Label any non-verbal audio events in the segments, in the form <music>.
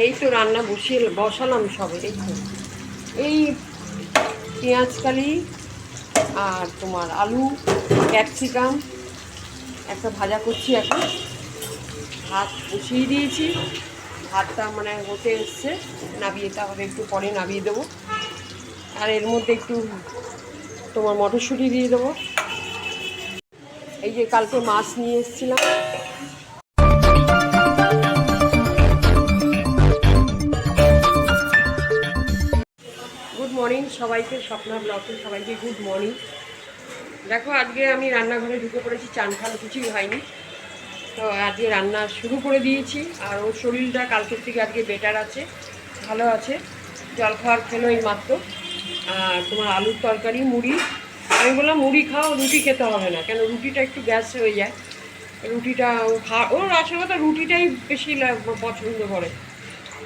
এই তো রান্না বসিয়ে বসালাম সবে, এই তো। এই পেঁয়াজ কালি আর তোমার আলু, ক্যাপসিকাম, একটা ভাজা করছি এখন। ভাত বসিয়ে দিয়েছি। ভাতটা মানে হতে এসছে, নাবিয়ে তাহলে একটু পরে নাবিয়ে দেবো। আর এর মধ্যে একটু তোমার মটরশুঁটি দিয়ে দেবো। এই যে কালকে মাছ নিয়ে এসেছিলাম। মর্নিং সবাইকে, স্বপ্না ব্লকে সবাইকে গুড মর্নিং দেখো, আজকে আমি রান্নাঘরে ঢুকে পড়েছি, চান খান কিছুই হয়নি। তো আজকে রান্না শুরু করে দিয়েছি, আর ওর শরীরটা কালকের থেকে আজকে বেটার আছে, ভালো আছে। জল খাওয়ার খেলো এই মাত্র। আর তোমার আলুর তরকারি, মুড়ি। আমি বললাম, মুড়ি খাও, রুটি খেতে হবে না, কেন রুটিটা একটু গ্যাস হয়ে যায়। রুটিটা ও খা, ওর আসলে কথা রুটিটাই বেশি পছন্দ করে।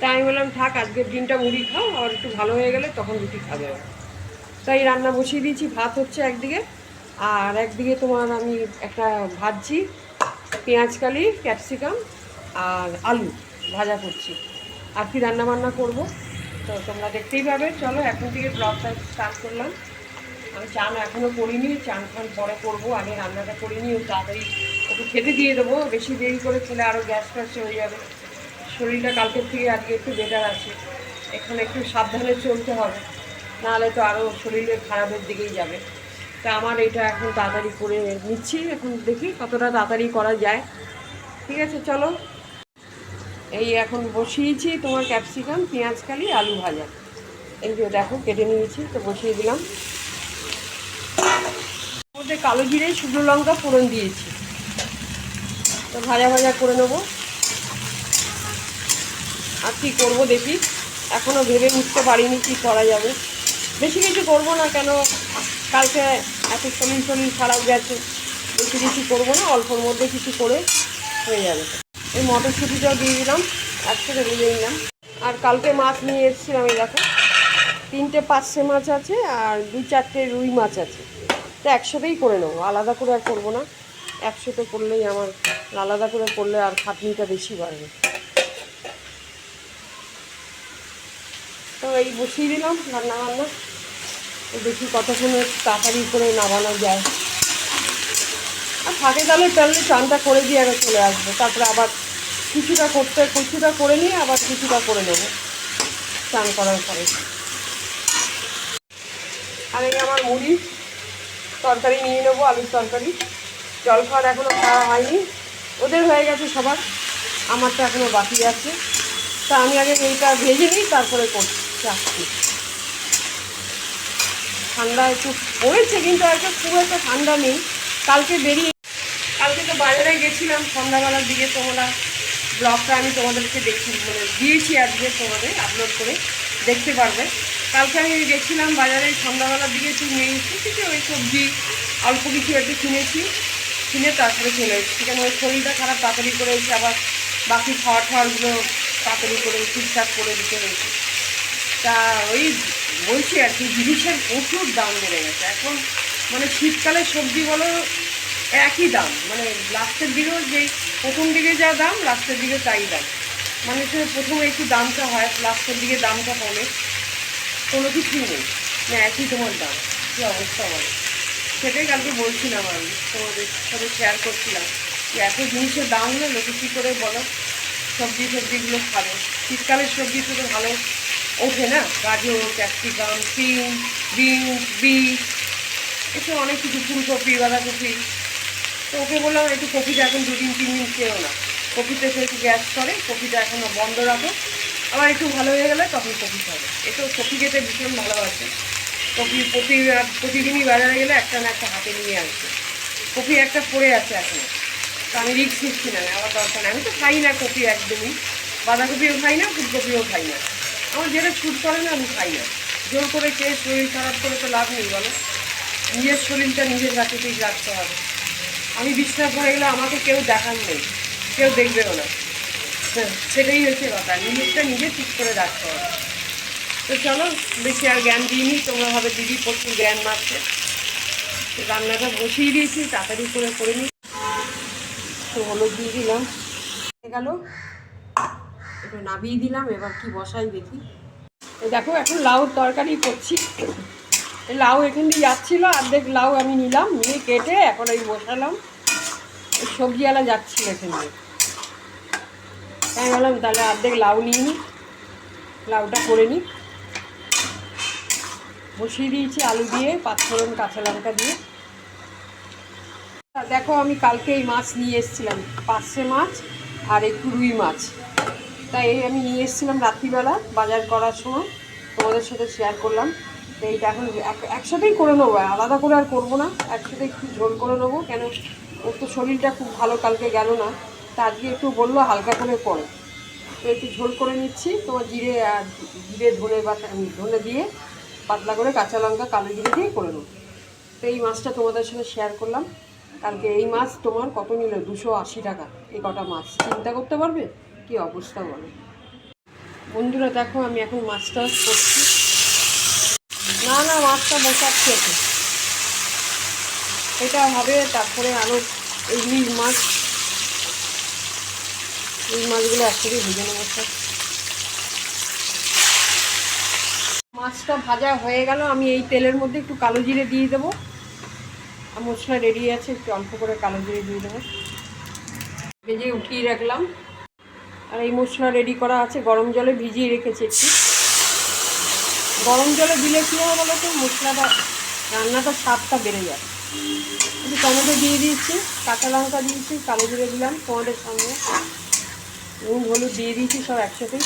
তাই আমি বললাম, থাক, আজকের দিনটা মুড়ি খাও, আর একটু ভালো হয়ে গেলে তখন রুটি খাবে। তাই রান্না বসিয়ে দিয়েছি, ভাত হচ্ছে একদিকে, আর একদিকে তোমার আমি একটা ভাজছি পেঁয়াজ কালি, ক্যাপসিকাম, আর আলু ভাজা করছি। আর কি রান্না বান্না করব? তো তোমরা দেখতেই পাবে। চলো, এখন থেকে ব্লগটা স্টার্ট করলাম। আমি চান এখনও করিনি, চান খান পরে করব। আগে রান্নাটা করিনি, ও তাড়াতাড়ি একটু খেতে দিয়ে দেবো। বেশি দেরি করে খেলে আরও গ্যাস ফ্যাস হয়ে যাবে। শরীরটা কালকের থেকে আজকে একটু বেটার আছে। এখানে একটু সাবধানে চলতে হবে, নাহলে তো আরও শরীরের খারাপের দিকেই যাবে। তা আমার এটা এখন তাড়াতাড়ি করে নিচ্ছি, এখন দেখি কতটা তাড়াতাড়ি করা যায়। ঠিক আছে, চলো। এই এখন বসিয়েছি তোমার ক্যাপসিকাম পেঁয়াজ কালি, আলু ভাজা। এই যে দেখো, কেটে নিয়েছি, তো বসিয়ে দিলাম। মধ্যে কালো জিরে, শুকনো লঙ্কা ফোড়ন দিয়েছি। তো ভাজা ভাজা করে নেব। আর কী করব দেখি। এখনও ভেবে উঠতে পারিনি কী করা যাবে। বেশি কিছু করব না কেন, কালকে এত শরীর শরীর খারাপ গেছে, বেশি কিছু করব না, অল্পর মধ্যে কিছু করে হয়ে যাবে। এই মটরশুঁটিটাও দিয়ে দিলাম একসাথে ভেজে নিলাম আর কালকে মাছ নিয়ে এসেছিলাম দেখো। তিনটে পাঁচশে মাছ আছে আর দুই চারটে রুই মাছ আছে। তো একসাথেই করে নেব, আলাদা করে আর করব না। একসাথে করলেই আমার, আলাদা করে করলে আর খাটনিটা বেশি বাড়বে। তো এই বসিয়ে দিলাম রান্না বান্না দেখি কতক্ষণে তাড়াতাড়ি করে নামানো যায়। আর থাকে তাহলে তাহলে চানটা করে দিয়ে আগে চলে আসব। তারপরে আবার কিছুটা করতে, কিছুটা করে নিয়ে আবার কিছুটা করে নেব চান করার পরে। আর এই আমার মুড়ি, তরকারি নিয়ে নেব, আলুর তরকারি। জল খাওয়ার এখনও খাওয়া হয়নি। ওদের হয়ে গেছে সবার। আমারটা এখনও বাকি আছে। তা আমি আগে এইটা ভেজে নিই, তারপরে করছি। রাখছি ঠান্ডা একটু পড়েছে, কিন্তু একটা খুব একটা ঠান্ডা নেই। কালকে বেরিয়ে কালকে তো বাজারে গেছিলাম, সন্ধ্যাবেলার দিকে তোমরা ব্লগটা আমি তোমাদেরকে দেখি মানে দিয়েছি আজকে তোমাদের আপলোড করে, দেখতে পারবে। কালকে আমি গেছিলাম বাজারে, সন্ধ্যাবেলার দিকে একটু এসেছি যে ওই সবজি অল্প কিছু একটু কিনেছি। কিনে তারপরে চলে এসেছি। কেন ওই শরীরটা খারাপ, তাড়াতাড়ি করে এসে আবার বাকি খাওয়া খাওয়ারগুলো তাড়াতাড়ি করে ঠিকঠাক করে দিতে হয়েছে। তা ওই বলছি আর কি, জিনিসের প্রচুর দাম বেড়ে গেছে। এখন মানে শীতকালে সবজি বলো, একই দাম। মানে লাস্টের দিকেও যেই প্রথম দিকে যা দাম, লাস্টের দিকে তাই দাম। মানুষের প্রথমে একটু দামটা হয়, লাস্টের দিকে দামটা কমে। কোনো কিছুই নেই। না একই তোমার দাম। কী অবস্থা বলো? সেটাই কালকে বলছিলাম আমি, তোমাদের সাথে শেয়ার করছিলাম। যে এত জিনিসের দাম হলে, লোকে কী করে বলো? সবজি সবজিগুলো খাবে শীতকালের সবজি তো ভালো। ওঠে না? গাজর, ক্যাপসিকাম, সিম, বিনস বিট এসব অনেক কিছু, ফুলকপি, বাঁধাকপি। তো ওকে বললাম, একটু কপিটা এখন দুদিন, তিন দিন খেয়েও না। কপিতে সে একটু গ্যাস করে কপিটা এখন বন্ধ রাখো। আবার একটু ভালো হয়ে গেলে তখন কপি খাবে। এতো কপি খেতে ভীষণ ভালোবাসে। কপি প্রতি, প্রতিদিনই বাজারে গেলে একটা না একটা হাতে নিয়ে আসবে কপি একটা পড়ে আছে এখন। তো আমি রিক্স নিচ্ছি না, আমার দরকার। আমি তো খাই না কপি একদমই। বাঁধাকপিও খাই না, ফুলকপিও খাই না। আমার যেটা ছুট করে না, আমি খাই না। জোর করে খেয়ে শরীর খারাপ করে তো লাভ নেই, বলো। নিজের শরীরটা নিজের কাছেতেই রাখতে হবে। আমি বিশ্বাস পড়ে গেলে আমাকে কেউ দেখার নেই, কেউ দেখবেও না। সেটাই হচ্ছে কথা, নিজেরটা নিজে ঠিক করে রাখতে হবে। তো চলো, বেশি আর জ্ঞান দিইনি, তোমরা ভাবে দিদি প্রচুর জ্ঞান মারছে। রান্নাটা বসিয়ে দিয়েছি, তাড়াতাড়ি করে করে নিই তো হলুদ দিয়ে দিলাম। গেল। এটা নাবিয়ে দিলাম, এবার কি বসাই দেখি। দেখো, এখন লাউর তরকারি করছি। লাউ এখান দিয়ে যাচ্ছিল, অর্ধেক লাউ আমি নিলাম, নিয়ে কেটে এখন এই বসালাম। সবজিওয়ালা যাচ্ছিল এখান দিয়ে। তাই বললাম তাহলে অর্ধেক লাউ নিয়ে নিই, লাউটা করে নিই। বসিয়ে দিয়েছি আলু দিয়ে পাঁচফোড়ন কাঁচা লঙ্কা দিয়ে। দেখো, আমি কালকে এই মাছ নিয়ে এসেছিলাম, পার্শে মাছ আর একটু রুই মাছ। তাই আমি নিয়ে এসেছিলাম রাত্রিবেলা বাজার করার সময়। তোমাদের সাথে শেয়ার করলাম। তো এইটা এখন এক- একসাথেই করে নেব, আলাদা করে আর করব না। একসাথে একটু ঝোল করে নেব, কেন ওর তো শরীরটা খুব ভালো কালকে গেল না। তা আজকে একটু বলল হালকা করে করো। তো একটু ঝোল করে নিচ্ছি। তোমার জিরে আর জিরে, ধনে বা ধনে দিয়ে পাতলা করে কাঁচা লঙ্কা, কালো জিরে দিয়ে করে নেব। তো এই মাছটা তোমাদের সাথে শেয়ার করলাম। কালকে এই মাছ তোমার কত নিল? দুশো আশি টাকা। এই কটা মাছ। চিন্তা করতে পারবে? কি অবস্থা বলো? বন্ধুরা দেখো, আমি এখন মাছটা করছি। না না, মাছটা বসাচ্ছি এখন এটা হবে তারপরে আরও ইলিশ মাছ। এই মাছগুলো একসাথে ভেজে নেব সব। মাছটা ভাজা হয়ে গেল, আমি এই তেলের মধ্যে একটু কালো জিরে দিয়ে দেবো। আর মশলা রেডি আছে, একটু অল্প করে কালো জিরে দিয়ে দেবো। ভেজে উঠিয়ে রাখলাম। আর এই মশলা রেডি করা আছে, গরম জলে ভিজিয়ে রেখেছি একটু। গরম জলে দিলে কী হবে বলো তো? মশলাটা রান্নাটা স্বাদটা বেড়ে যায়। একটু টমেটো দিয়ে দিয়েছি, কাঁচা লঙ্কা দিয়েছি, কালো জিরে দিলাম টমেটোর সঙ্গে। নুন, হলুদ দিয়ে দিয়েছি সব একসাথেই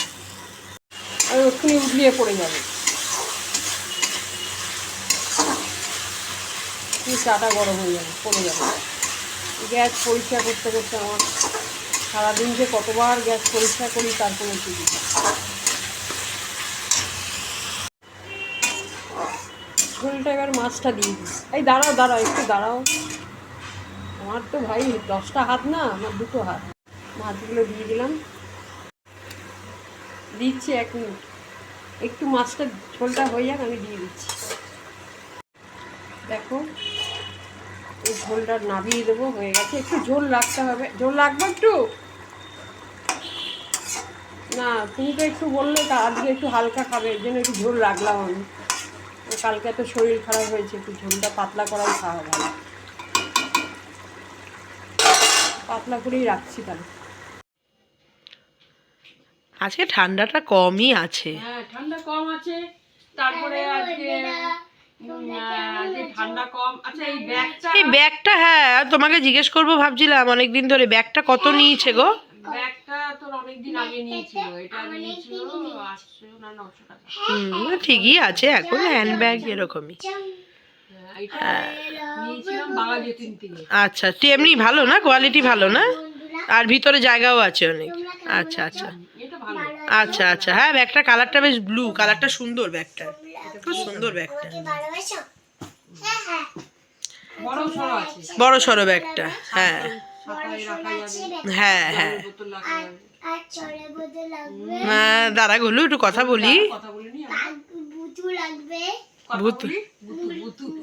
আর ওখানে উঠলিয়ে পড়ে যাবে। চাটা গরম হয়ে যাবে, পড়ে যাবে। গ্যাস পরিষ্কার করতে করতে আমার সারাদিন যে কতবার গ্যাস পরিষ্কার করি, তার কোনো নেই। ঝোলটা এবার মাছটা দিয়ে দিই। এই দাঁড়াও দাঁড়াও, একটু দাঁড়াও। আমার তো ভাই দশটা হাত না, আমার দুটো হাত। মাছগুলো দিয়ে দিলাম। দিচ্ছি এক মিনিট একটু মাছটা ঝোলটা হয়ে যাক, আমি দিয়ে দিচ্ছি। দেখো এই ঝোলটা নাবিয়ে দেবো হয়ে গেছে। একটু ঝোল রাখতে হবে। ঝোল রাখব একটু? না তুমি তো একটু বললে তা আজকে একটু হালকা খাবে এর জন্য একটু ঝোল রাখলাম আমি। কালকে তো শরীর খারাপ হয়েছে একটু ঝোলটা পাতলা করাই খাওয়া ভালো। পাতলা করেই রাখছি তাহলে। আজকে ঠান্ডাটা কমই আছে। হ্যাঁ ঠান্ডা কম আছে। তারপরে আজকে উম, আহ, আজকে ঠান্ডা কম। আচ্ছা এই ব্যাগটা হ্যাঁ তোমাকে জিজ্ঞেস করব ভাবছিলাম অনেকদিন ধরে ব্যাগটা কত নিয়েছে গো? টাকা। হুম ঠিকই আছে এখন হ্যান্ড ব্যাগ এরকমই। হ্যাঁ, আচ্ছা তো এমনি ভালো না? কোয়ালিটি ভালো না? আর ভিতরে জায়গাও আছে অনেক। আচ্ছা আচ্ছা। আচ্ছা আচ্ছা। হ্যাঁ ব্যাগটা কালারটা বেশ ব্লু কালারটা সুন্দর ব্যাগটা খুব সুন্দর ব্যাগটা। বড় সড়ো আছে। বড় সড়ো ব্যাগটা হ্যাঁ। যাবে। হ্যাঁ হ্যাঁ। রাখা দাঁড়া গুলু একটু কথা বলি।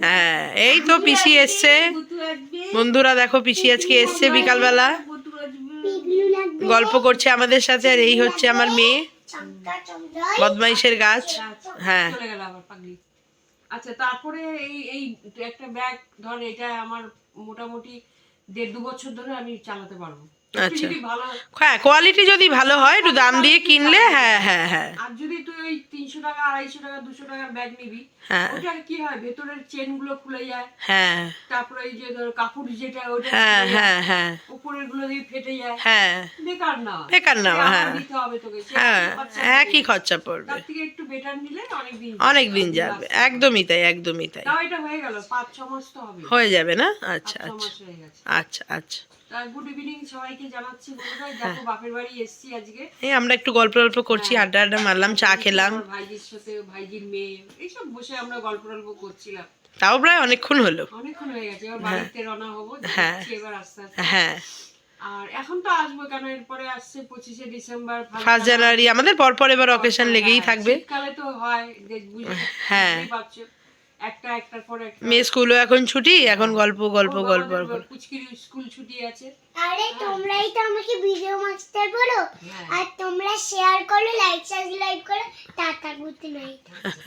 হ্যাঁ এই তো পিসি এসছে। বন্ধুরা দেখো পিসি আজকে এসছে বিকালবেলা। বুতু আসবে পিগলু লাগবে। গল্প করছে আমাদের সাথে আর এই হচ্ছে আমার মেয়ে। বদমাইশের গাছ? হ্যাঁ চলে গেল আবার পাগলি। আচ্ছা তারপরে এই এই একটা ব্যাগ ধর এটা আমার মোটামুটি দেড় দু বছর ধরে আমি চালাতে পারব। আচ্ছা। হ্যাঁ। কোয়ালিটি যদি ভালো হয় একটু দাম দিয়ে কিনলে হ্যাঁ। হ্যাঁ হ্যাঁ আর যদি তুই ওই তিনশো টাকা আড়াইশো টাকা দুশো টাকার ব্যাগ নিবি হ্যাঁ। ওটা কি হয়? ভেতরের চেনগুলো খুলে যায়। হ্যাঁ। তারপরে এই যে ধর কাপড় যেটা ওটা হ্যাঁ হ্যাঁ হ্যাঁ। উপরেরগুলো দিয়ে ফেটে যায়। হ্যাঁ। বেকার না। বেকার আবার হ্যাঁ। দিতে হবে তোকে হ্যাঁ একই খরচা পড়বে। তার থেকে একটু বেটার নিলে অনেক দিন অনেক দিন যাবে। একদমই তাই একদমই তাই। তাও এটা হয়ে গেল পাঁচ ছ মাস তো হবে। হয়ে যাবে না? আচ্ছা আচ্ছা। গেছে। আচ্ছা আচ্ছা। তা গুড ইভিনিং সবাইকে জানাচ্ছি বন্ধুরা। দেখো বাপের বাড়ি এসেছি আজকে। এই আমরা একটু গল্প গল্প করছি আড্ডা আড্ডা মারলাম চা খেলাম। ভাইজির সাথে ভাইজির মেয়ে এইসব বসে আমরা গল্প টল্প করছিলাম। তাও প্রায় অনেকক্ষণ হলো। অনেকক্ষণ হয়ে গেছে এবার বাড়িতে রওনা হব হ্যাঁ। এবার আস্তে আস্তে। হ্যাঁ। আর এখন তো আসব কেন? এরপরে আসছে পঁচিশে ডিসেম্বর ফার্স্ট জানুয়ারি। আমাদের পরপর এবার অকেশন লেগেই থাকবে। শীতকালে তো হয় হ্যাঁ। পারছ। একটা একটার পর একটা। মেয়ে স্কুলও এখন ছুটি এখন গল্প গল্প গল্প কুচকির স্কুল ছুটি আছে। আরে তোমরাই তো আমাকে ভিডিও মাস্টার বলো। হ্যাঁ। আর তোমরা শেয়ার করো লাইক সাবস্ক্রাইব করো। Tata good night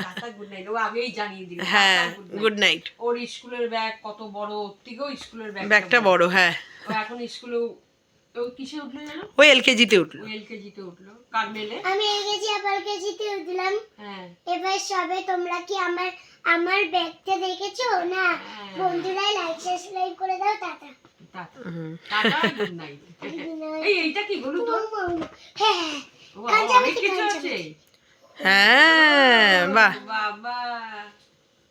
tata good night ও আগেই জানিয়ে দিল হ্যাঁ গুড নাইট ওর স্কুলের ব্যাগ কত বড় ওর থেকেও স্কুলের ব্যাগ ব্যাগটা বড়। হ্যাঁ। ও এখন স্কুলে ও কিসে উঠল জানো ওই এলকেজিতে উঠল। ও এলকেজিতে উঠল। কার্মেলে আমি এই কেজি আবার কেজিতে উঠলাম। হ্যাঁ। এবার সবে তোমরা কি আমার আমার ব্যাগটা দেখেছ? না হ্যাঁ। বন্ধুরা লাইক সাবস্ক্রাইব করে দাও টাটা। <laughs> হ্যাঁ হ্যাঁ আছে। হ্যাঁ বাহ। বাবা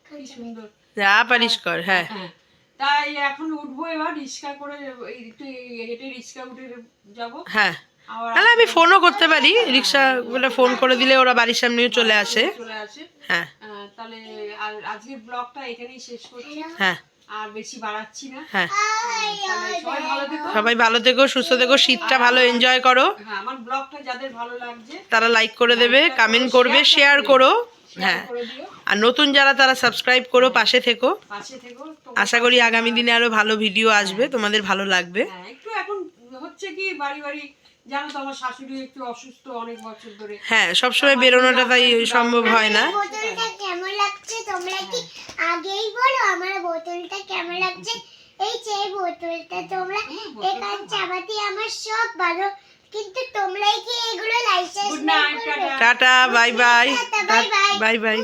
কি সুন্দর। যা পারিস কর হ্যাঁ। হ্যাঁ তাই এখন উঠবো এবার রিক্সা করে এই একটু হেঁটে রিক্সা উঠে যাব। হ্যাঁ। তাহলে আমি ফোনও করতে পারি। রিক্সা বলে ফোন করে দিলে ওরা বাড়ির সামনেও চলে আসে। চলে আসে। হ্যাঁ। তাহলে আর আজকের ব্লগটা এখানেই শেষ করছি। হ্যাঁ। আর বেশি বাড়াচ্ছি না। হ্যাঁ। সবাই ভালো থেকো। সুস্থ থেকো শীতটা ভালো এনজয় করো। হ্যাঁ আমার ব্লগটা যাদের ভালো লাগছে তারা লাইক করে দেবে কমেন্ট করবে শেয়ার করো। হ্যাঁ। আর নতুন যারা তারা সাবস্ক্রাইব করো পাশে থেকো। আশা করি আগামী দিনে আরও ভালো ভিডিও আসবে তোমাদের ভালো লাগবে। হ্যাঁ একটু এখন হচ্ছে কি বাড়ি বাড়ি জানো তো আমার শাশুড়ি একটু অসুস্থ অনেক বছর ধরে। হ্যাঁ সবসময় বেরোনোটা তাই সম্ভব হয় না। বোতলটা কেমন লাগছে? তোমরা কি আগেই বলো? আমার বোতলটা কেমন লাগছে? এই যে বোতলটা তোমরা এখান চাবাতে আমার সব ভালো। কিন্তু তোমরাই কি এগুলো good licence night tata. Bye bye. Bye bye